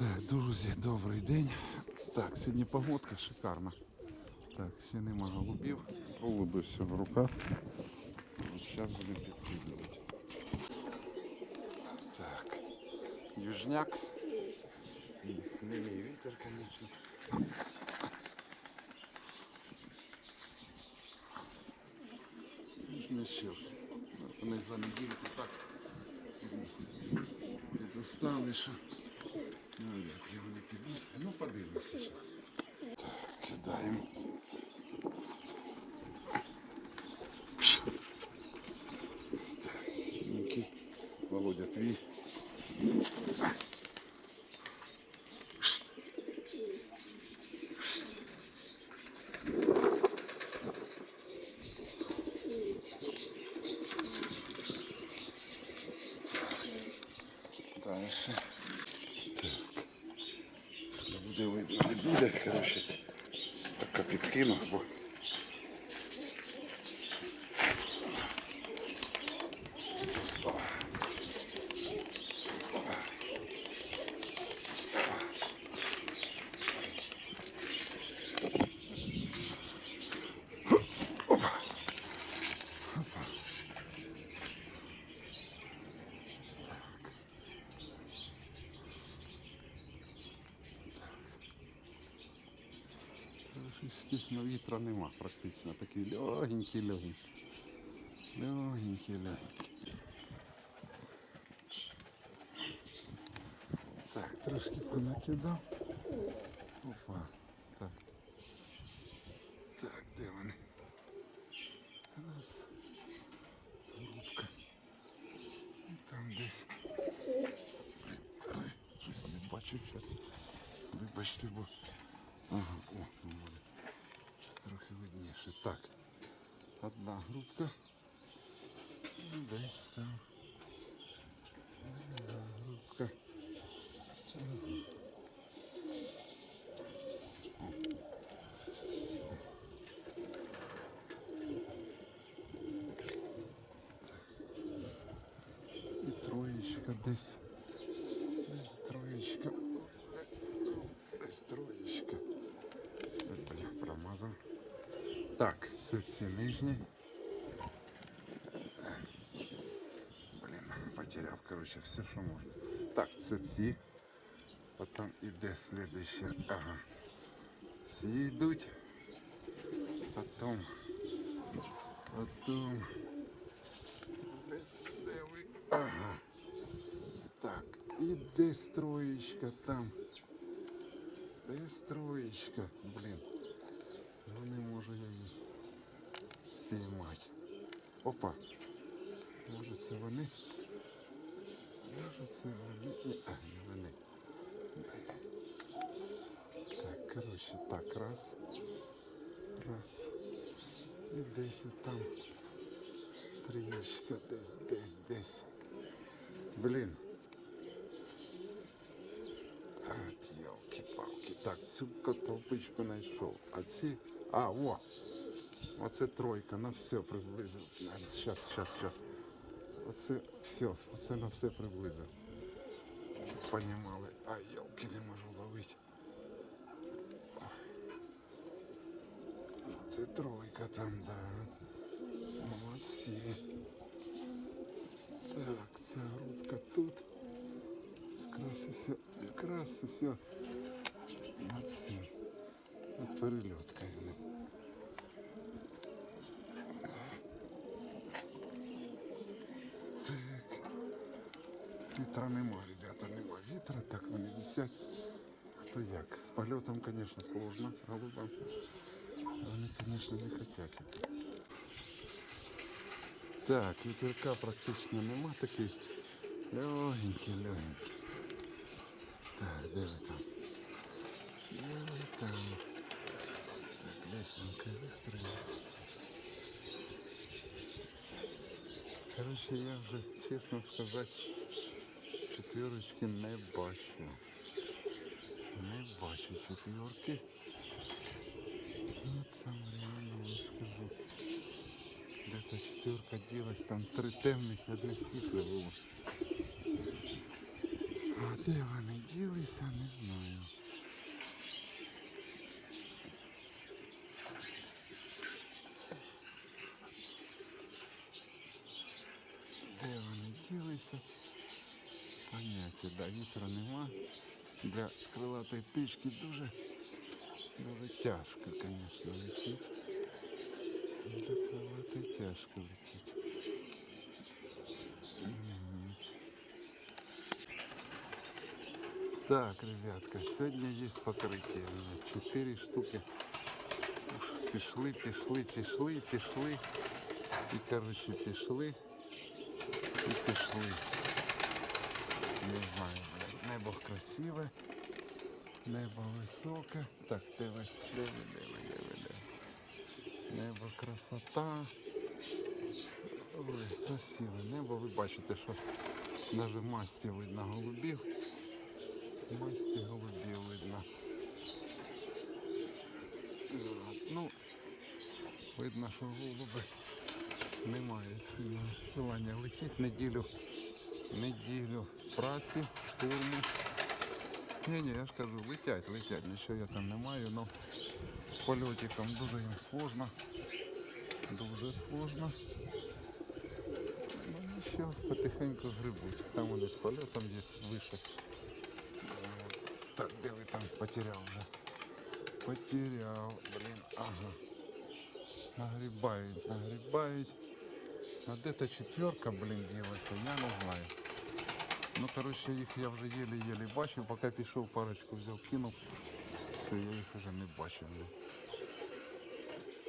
Так, друзі, добрий день. Так, сьогодні погодка шикарна. Так, ще нема голубів. Голуби все в руках. От зараз будемо підкидувати. Так, южняк. Не мій вітер, звісно. Ну що, вони за недільку так підустали, що ну як і вони підуть. Ну подивимося зараз. Так, кидаємо. Так, синенький. Володя, твій. Дальше. Так. Не буде видно, короче. Так підкину, бо. Трішки ну, вітра нема практично. Такий легенький, легенький. Легенький, легенький. Так, трошки понакидав. Опа. Так. Так, де вони? Раз. Рубка. І там десь. Щось не бачу зараз. Вибачте, бо. Ага, о, ну. Щось трохи видніше. Так. Одна грудка. І Десь там. Одна грудка. І троєчка десь. Десь троєчка. Десь троєчка. Так, це ці нижні. Блін, потеряв, коротше, все, що можна. Так, це ці. Потім іде слідуще. Ага. Ці йдуть. Потім. Потім. Де, де ви? Ага. Так, і десь троєчка там. Десь троєчка. Блін. Спіймати. Опа. Може це вони? Може це вони? Ні, а, не вони. Так, коротше, так, раз. Раз. І десь там. Трієчка десь, десь, десь. Блін. От ялки-палки. Так, цю котовпичку знайшов. А ці. А, о! Оце тройка, на все приблизив. Щас, щас, щас. Оце все, оце на все приблизив. Понімали. А ялки не можу ловити. Це тройка там, да. Молодці. Так, ця грудка тут. Якраз усе, якраз усе над цим. Вітра нема, ребята, нема вітра, так вони висять. Хто як. З польотом, звісно, сложно голубам. Вони, звісно, не хочуть. Так, вітерка практично нема такий. Легенький, легенький. Так, де ви там? Де ви там? Так, лесенка вистроїться. Короче, я вже, чесно сказати, Четверочки не бачу. Не бачу четверки. От сам реально вам скажу. Де та четверка ділась, там три темних і одне світле було. А де вони ділися, не знаю. Де вони ділися? Поняття, да, вітру нема. Для крилатої птички дуже, дуже тяжко, звісно, летить. Для крилатої тяжко летить. Мгм. Так, ребятка, сьогодні є покриття. у мене Чотири штуки. Ух, Пішли, пішли, пішли, пішли. І, коротше, пішли. І пішли. Не знаю. Небо красиве. Небо високе. Так, диви, диви, диви, диви, диви. Небо красота. Ой, красиве небо. Ви бачите, що навіть масті видно голубів. Масті голубів видно. Ну, видно, що голуби немає сильного желання летіти неділю, неділю праці, штурму. Ні, ні, я ж кажу, летять, летять, нічого я там не маю, але з польотиком дуже їм сложно. Дуже сложно. Ну нічого, потихеньку грибуть. Там вони з польотом є вище. От. Так, де ви там потеряв вже? Потеряв, блін, ага. Нагрібають, нагрібають. А де-то четверка, блін, ділася, я не знаю. Ну, коротше, їх я вже єлі-єлі бачив, поки пішов парочку взяв, кинув. Все, я їх вже не бачив.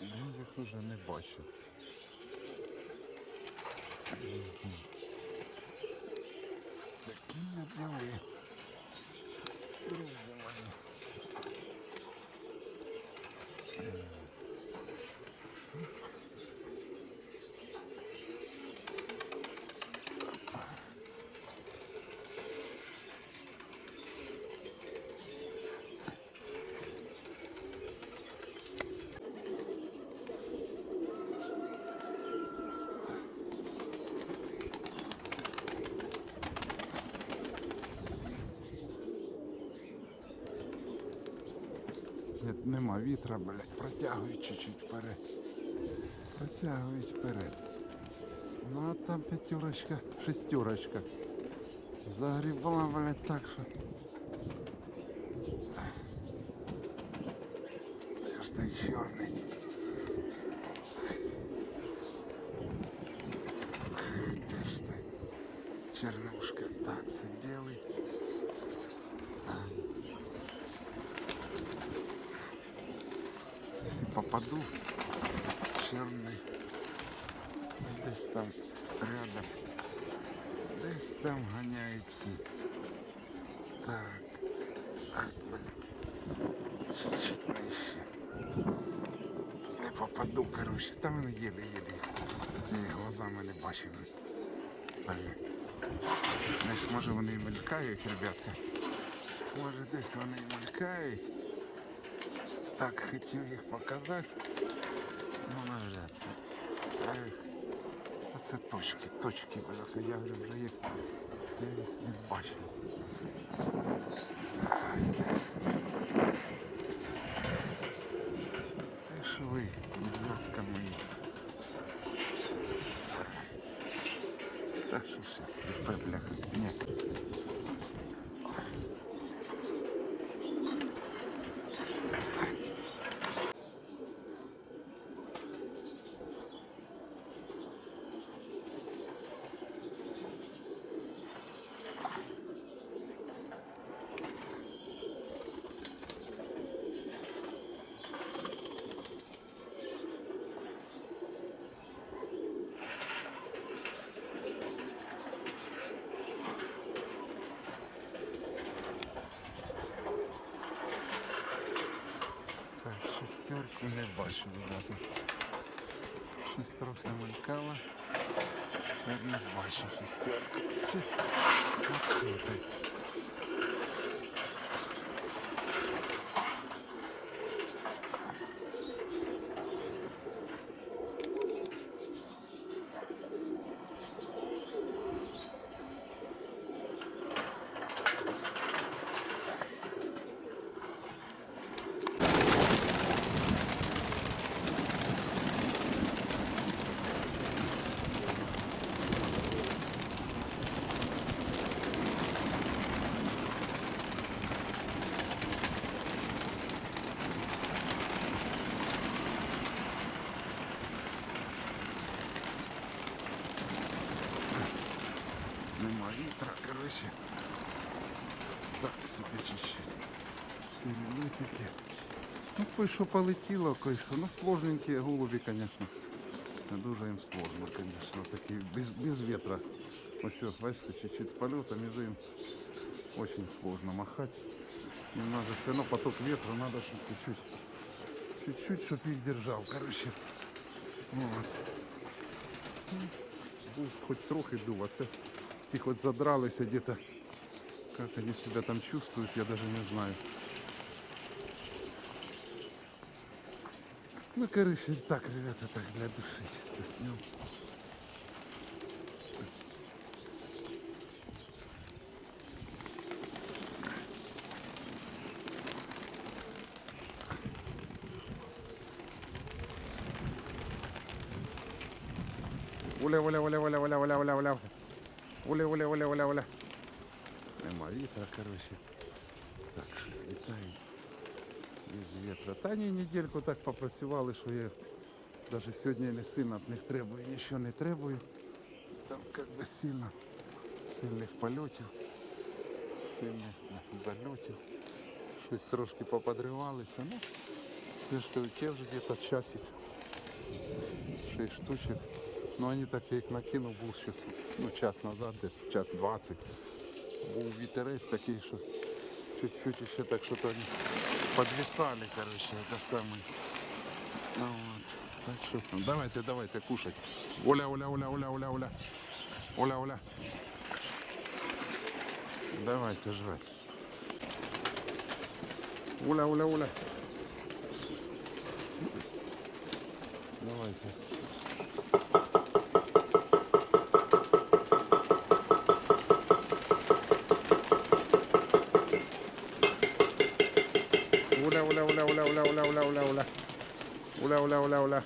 Я їх вже не бачив. Такі я діли. Друзі мої. Нема вітра, блядь, протягують чуть-чуть вперед. Протягують вперед. Ну а там п'ятерочка, шестерочка. Загрібла, блядь, так що. Я ж цей чорний? десь там гоняють ці. Так, ай, блін, чуть-чуть нижче. Не попаду, короче, там вони єлі-єлі. Ні, глазами не бачив. Блін. Десь може вони і мелькають, ребятка. Може десь вони і мелькають. Так хотів їх показати. Оце точки, точки, бляха. Я говорю, вже їх, я їх не бачив. Ай, десь. Де ж ви, дівка мої? Так що все сліпе, бляха. Ні. Так, не бачу, багато. Щось трохи мелькало. Не бачу шестерку. Це відкритий. так собі чуть-чуть. Перелетики. Кое-що полетіло, кое-що. Ну, сложненькі голубі, звісно. Дуже їм сложно, звісно. Такі без, без ветра. Ось, бачите, чуть-чуть з польотом і їм очень сложно махать. Немного все равно поток ветра, надо чтобы чуть-чуть, чуть-чуть, чтобы их держал, короче. Вот. Ну, Будет хоть трохи дув, а це ті хоть задралися где-то. Как они себя там чувствуют, я даже не знаю. Ну, короче так, ребята, так, для души чисто снял. Оля, оля, оля, оля, оля, оля, оля, оля. Оля, оля, оля, оля, оля. Нема вітра, короче. Вітра. Та ні, недельку так попрацювали, що я навіть сьогодні не сильно від них требую, нічого не требую. Там як би сильно, сильних польотів, сильних зальотів. Щось трошки поподривалися. Ну, я ж десь часик. 6 штучек. Ну они так я їх накинув, був ще с- ну, час назад, десь час 20. Був вітерець такий, що чуть-чуть ще так що-то вони подвисали, короче, это самый. Ну, вот. Так що, ну, давайте, давайте, кушать. Оля, Оля, Оля, Оля, Оля, Оля. Оля, Оля. Давайте жрать. Оля, Оля, Оля. Давайте. Уля, уля, уля, уля.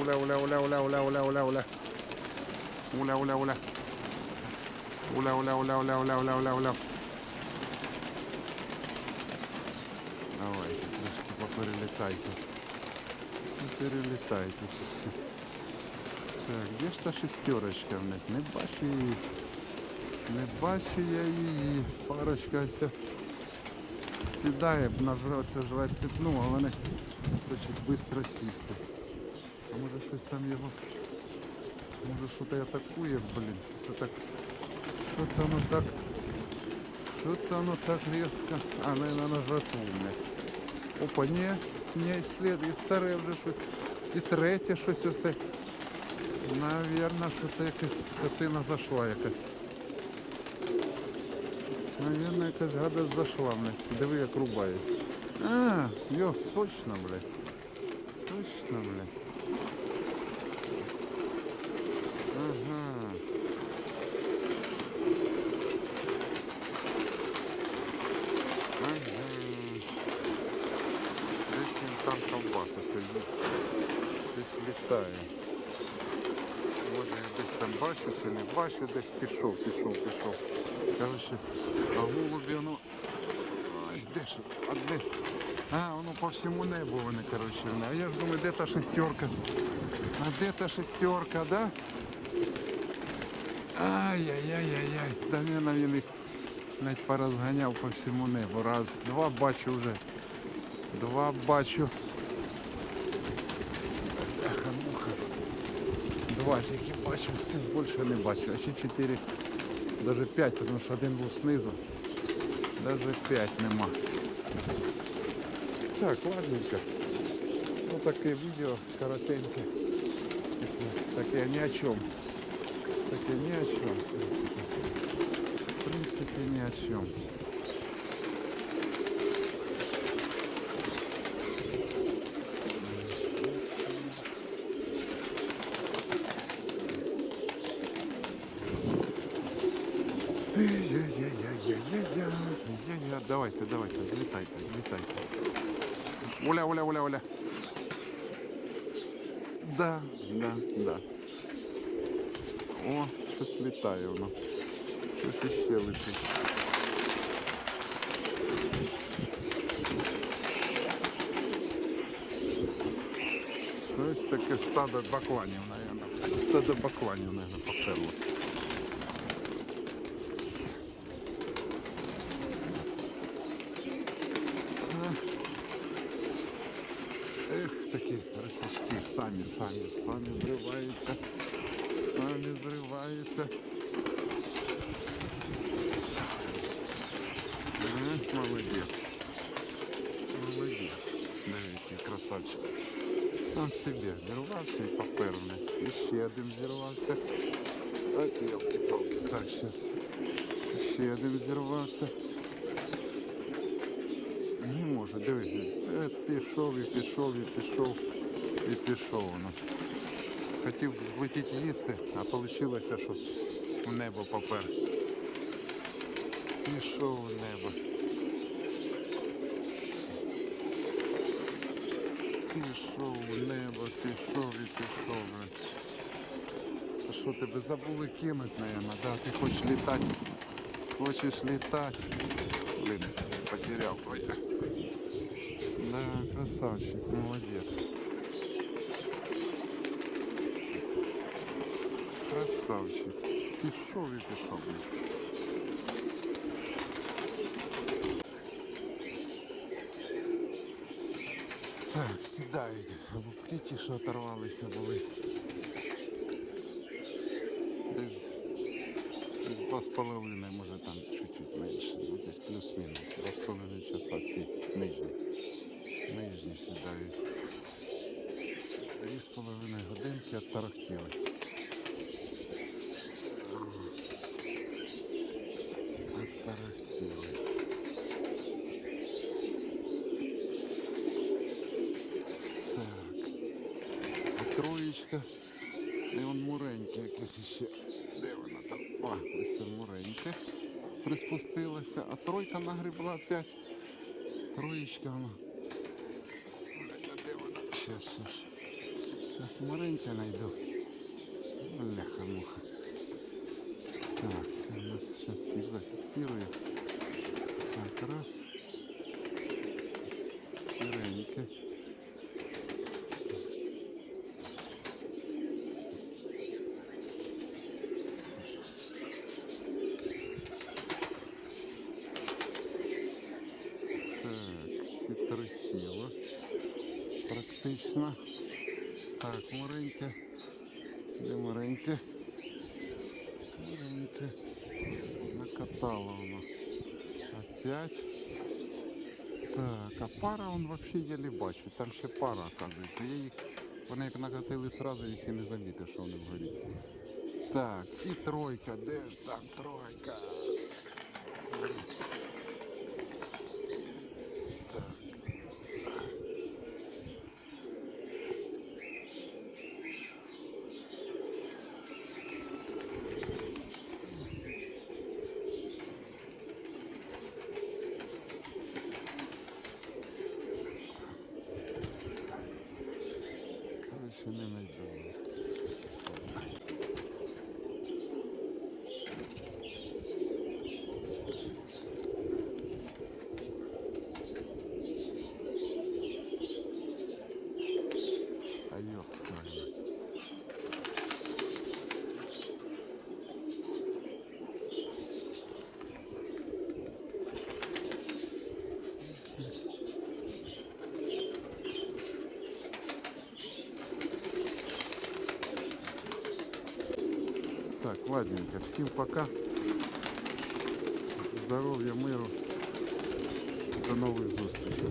Уля, уля, уля, уля, уля, уля, уля, уля. Уля, уля, уля. Уля, уля, уля, уля, уля, уля, уля, уля. Давайте, трошки поперелітайте. Перелітайте. Так, де ж та шестерочка в них? Не бачу її. Не бачу я її. Парочка ось сідає, нажрався жрати сипну, а вони хочуть швидко сісти. А може щось там його. Може щось атакує, блін. Все так. Що-то воно так. Що-то воно так різко. А, наверное, на жратву. Опа, ні, не слід. І вторе вже щось. І третє щось оце. Навірно, що це якась скотина зайшла якась. Наверное, якась гадость зайшла в них. Диви, як рубає. А, йо, точно, блядь. Точно, блядь. Ага. Ага. Десь він там ковбаса сидить. Десь літає. Може я десь там бачу чи не бачу, десь пішов, пішов, пішов. Короче, а голубі, ну. Ай, де ж? А де? А, воно по всьому небу вони, вони. А я ж думаю, де та шестерка? А де та шестерка, да? Ай-яй-яй-яй-яй. Да він він їх навіть порозганяв по всьому небу. Раз, два бачу вже. Два бачу. Бляха, муха. Два тільки бачу, більше не бачу. А ще чотири, навіть п'ять, тому що один був знизу. Навіть п'ять нема. Так, ладненько. Ну таке відео коротеньке. Таке, ні о чому. Таке ні о чому, в принципі. В принципі, ні о чому. Я-я-я-я-я-я-я. Давайте, давайте, злітайте, злітайте. Оля, Оля, Оля, Оля. Да, да, да. О, щось літає воно. Щось іще летить. Ось таке стадо бакланів, мабуть. Стадо бакланів, мабуть, поперло. самі, самі, самі зриваються. Самі зриваються. Ага, молодець. Молодець. Дивіться, красавчик. Сам собі зірвався і поперли. І ще один зірвався. От елки-палки. Так, зараз. Ще один зірвався. Не можу, диви. Е, Пішов і пішов, і пішов, І пішов воно. Хотів злетіти їсти, а вийшло, що в небо попер. Пішов в небо. Пішов в небо, пішов і пішов. А що тебе забули кинуть, наверное, да? Ти хочеш літати? Хочеш літати? Блин, потеряв. Ой. Да, красавчик, молодець. Красавчик. Пішов і пішов. Так, сідають. Лупки ті, що оторвалися були. Десь два з половиною, може там чуть-чуть менше. Ну, десь плюс-мінус. Два з половиною часа ці нижні. Нижні сідають. Дві з половиною годинки оттарахтіли. Оттарахтіли. Так. А троєчка. І вон муреньке якесь іще. Де вона там? О, ось це муреньке. Приспустилася. А тройка нагребла опять. Троєчка вона. Де вона? Щас, щас. Щас маленьке знайду. Бляха-муха. Так, у нас зараз цих. Так, раз. Сіреньке. Так, три. Практично. Так, мореньке. Де мореньке? Мореньке. Накатало она Опять. Так, а пара он вообще еле бачу. Там ще пара, оказується. Я їх, вони як накатили сразу, їх і не замітив, що вони вгорі. Так, і тройка, де ж там тройка? Блін. Так. Короче, не найду їх. А ёб твою мать. Так, ладненько. Всім пока. Здоров'я, миру. До нових зустрічей.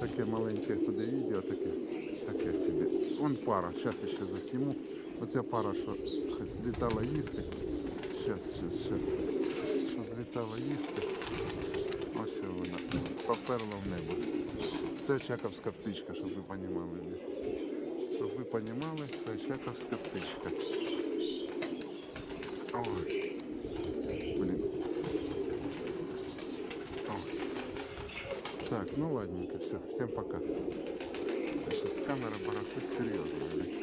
Таке маленьке буде відео, таке, таке собі. Вон пара, зараз я ще засніму. Оця пара, що злітала їсти. Зараз, зараз, зараз. Що злітала їсти. Ось вона. Поперла в небо. Це чаковська птичка, щоб ви розуміли. Щоб ви розуміли, це чаковська птичка. Ой. Так, ну ладненько, все. Всем пока. Сейчас камера барахлит серьезно.